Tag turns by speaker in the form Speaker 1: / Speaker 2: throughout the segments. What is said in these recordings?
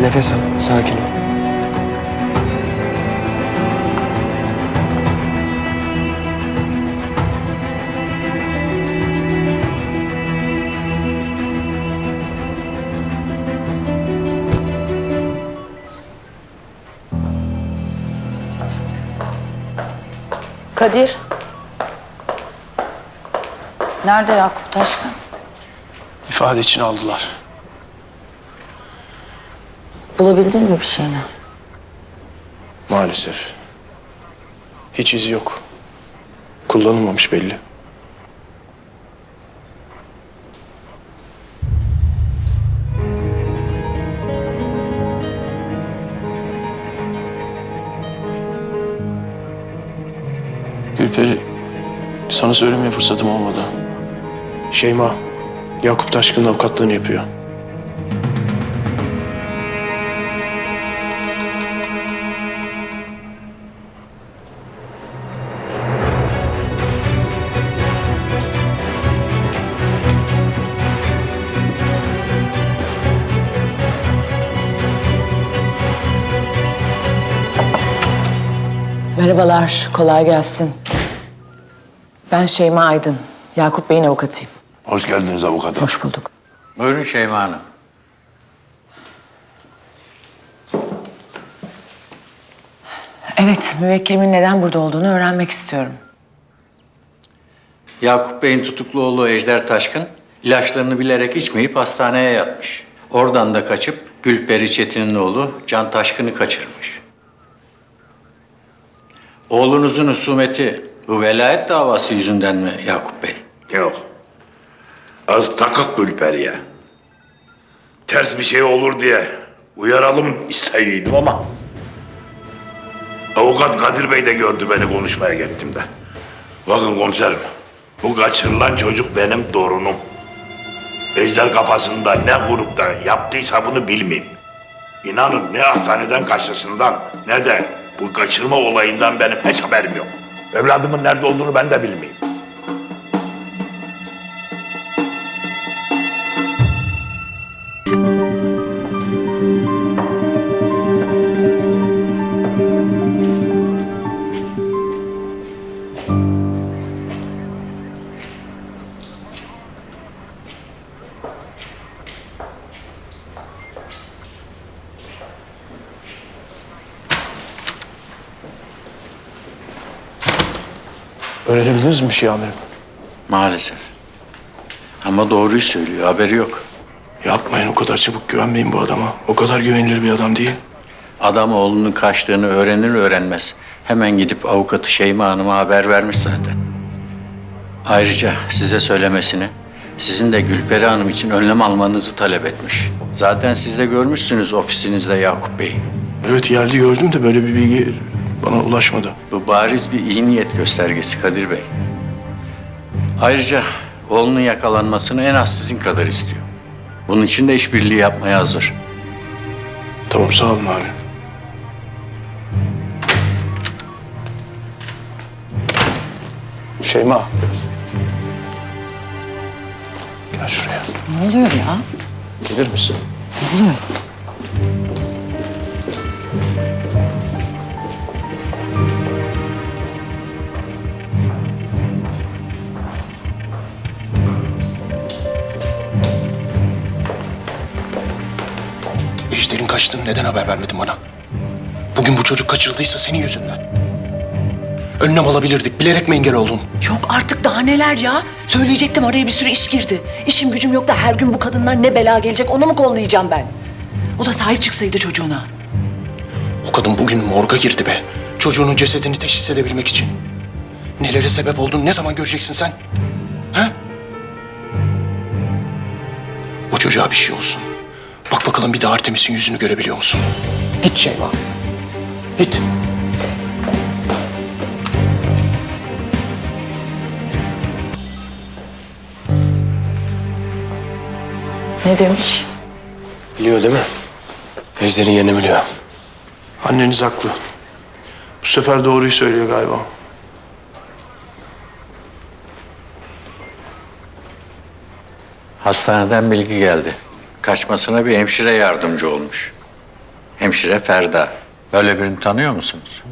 Speaker 1: Nefes al, sakin ol.
Speaker 2: Kadir. Nerede Yakup Taşkın?
Speaker 1: İfade için aldılar.
Speaker 2: Bulabildin mi bir şeyini?
Speaker 1: Maalesef. Hiç izi yok. Kullanılmamış belli. Gülperi, sana söylemeye fırsatım olmadı. Şeyma, Yakup Taşkın'ın avukatlığını yapıyor.
Speaker 3: Merhabalar, kolay gelsin. Ben Şeyma Aydın, Yakup Bey'in avukatıyım.
Speaker 4: Hoş geldiniz avukat.
Speaker 3: Hoş bulduk.
Speaker 5: Buyurun Şeyma Hanım.
Speaker 3: Evet, müvekkilimin neden burada olduğunu öğrenmek istiyorum.
Speaker 5: Yakup Bey'in tutuklu oğlu Ejder Taşkın ilaçlarını bilerek içmeyip hastaneye yatmış. Oradan da kaçıp Gülperi Çetin'in oğlu Can Taşkın'ı kaçırmış. Oğlunuzun husumeti bu velayet davası yüzünden mi Yakup Bey?
Speaker 4: Yok. Az takık Gülperi'ye. Ters bir şey olur diye uyaralım isteyiydim ama... Avukat Kadir Bey de gördü beni konuşmaya gittim de. Bakın komiserim, bu kaçırılan çocuk benim torunum. Ejder kafasında ne da yaptıysa bunu bilmeyeyim. İnanın ne hastaneden kaçtısından ne de bu kaçırma olayından benim hiç haberim yok. Evladımın nerede olduğunu ben de bilmeyeyim.
Speaker 1: Öğrenebildiniz mi bir şey amirim?
Speaker 5: Maalesef. Ama doğruyu söylüyor, haberi yok.
Speaker 1: Yapmayın o kadar çabuk güvenmeyin bu adama. O kadar güvenilir bir adam değil.
Speaker 5: Adam oğlunun kaçtığını öğrenir öğrenmez hemen gidip avukatı Şeyma Hanım'a haber vermiş zaten. Ayrıca size söylemesini, sizin de Gülperi Hanım için önlem almanızı talep etmiş. Zaten siz de görmüşsünüz ofisinizde Yakup Bey.
Speaker 1: Evet geldi gördüm de böyle bir bilgi bana ulaşmadı.
Speaker 5: Bu bariz bir iyi niyet göstergesi Kadir Bey. Ayrıca oğlunun yakalanmasını en az sizin kadar istiyor. Bunun için de işbirliği yapmaya hazır.
Speaker 1: Tamam sağ olun abi. Şeyma. Gel şuraya.
Speaker 3: Ne oluyor ya?
Speaker 1: Gelir misin?
Speaker 3: Ne oluyor?
Speaker 1: Kaçtığını neden haber vermedin bana? Bugün bu çocuk kaçırıldıysa senin yüzünden. Önlem alabilirdik. Bilerek mi engel oldun?
Speaker 6: Yok artık daha neler ya? Söyleyecektim araya bir sürü iş girdi. İşim gücüm yok da her gün bu kadından ne bela gelecek onu mu kollayacağım ben? O da sahip çıksaydı çocuğuna.
Speaker 1: O kadın bugün morga girdi be. Çocuğunun cesedini teşhis edebilmek için. Nelere sebep olduğunu ne zaman göreceksin sen? Ha? O çocuğa bir şey olsun. Bak bakalım bir de Artemis'in yüzünü görebiliyor musun? Git Şeyma. Git.
Speaker 2: Ne demiş?
Speaker 1: Biliyor değil mi? Ejder'in yerini biliyor. Anneniz haklı. Bu sefer doğruyu söylüyor galiba.
Speaker 5: Hastaneden bilgi geldi. Kaçmasına bir hemşire yardımcı olmuş. Hemşire Ferda. Böyle birini tanıyor musunuz?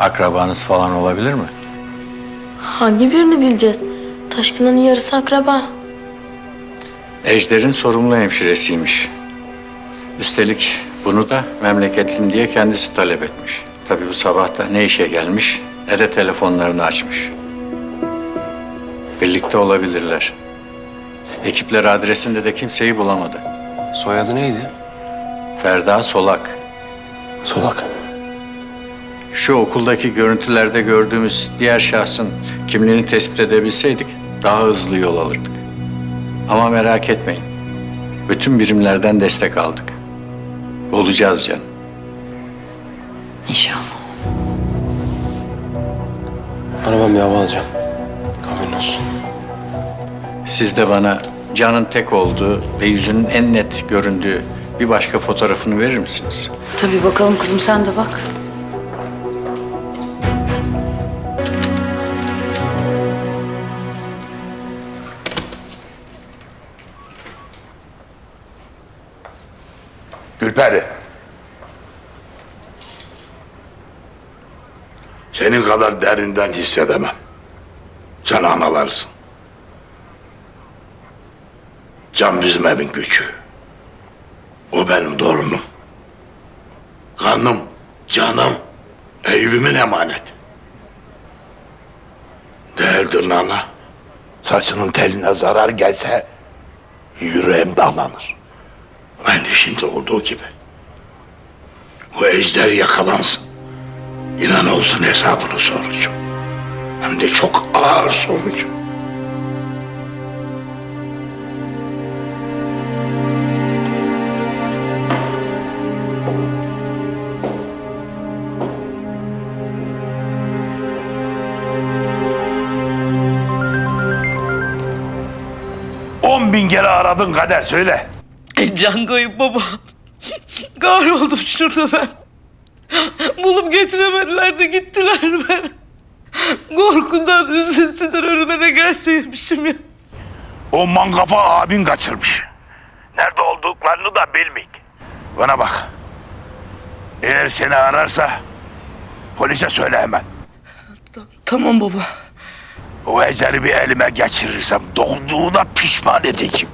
Speaker 5: Akrabanız falan olabilir mi?
Speaker 7: Hangi birini bileceğiz? Taşkın'ın yarısı akraba.
Speaker 5: Ejder'in sorumlu hemşiresiymiş. Üstelik bunu da memleketlim diye kendisi talep etmiş. Tabii bu sabah da ne işe gelmiş ne de telefonlarını açmış. Birlikte olabilirler. Ekipler adresinde de kimseyi bulamadı.
Speaker 1: Soyadı neydi?
Speaker 5: Ferda Solak.
Speaker 1: Solak.
Speaker 5: Şu okuldaki görüntülerde gördüğümüz diğer şahsın kimliğini tespit edebilseydik daha hızlı yol alırdık. Ama merak etmeyin. Bütün birimlerden destek aldık. Olacağız canım.
Speaker 2: İnşallah.
Speaker 1: Bana ben bir hava alacağım. Haberin olsun.
Speaker 5: Siz de bana Can'ın tek olduğu ve yüzünün en net göründüğü bir başka fotoğrafını verir misiniz?
Speaker 2: Tabii bakalım kızım sen de bak.
Speaker 4: Gülperi. Senin kadar derinden hissedemem. Sen analarsın. Can bizim evin gücü. O benim torunum. Kanım, canım, Eyüp'ümün emaneti. Değerdir nana. Saçının teline zarar gelse yüreğim dağlanır. Aynı şimdi olduğu gibi. O ejder yakalansın. İnan olsun hesabını soracağım. Hem de çok ağır soracağım. On bin kere aradın kader söyle.
Speaker 8: Can kayıp baba. Kahroldum şurada ben. Bulup getiremediler de gittiler ben. Korkudan üzüntüden ölüme de gelseymişim ya.
Speaker 4: O mangafa abin kaçırmış. Nerede olduklarını da bilmeyik. Bana bak. Eğer seni ararsa polise söyle hemen.
Speaker 8: Tamam baba.
Speaker 4: O eceli bir elime geçirirsem doğduğuna pişman edeceğim.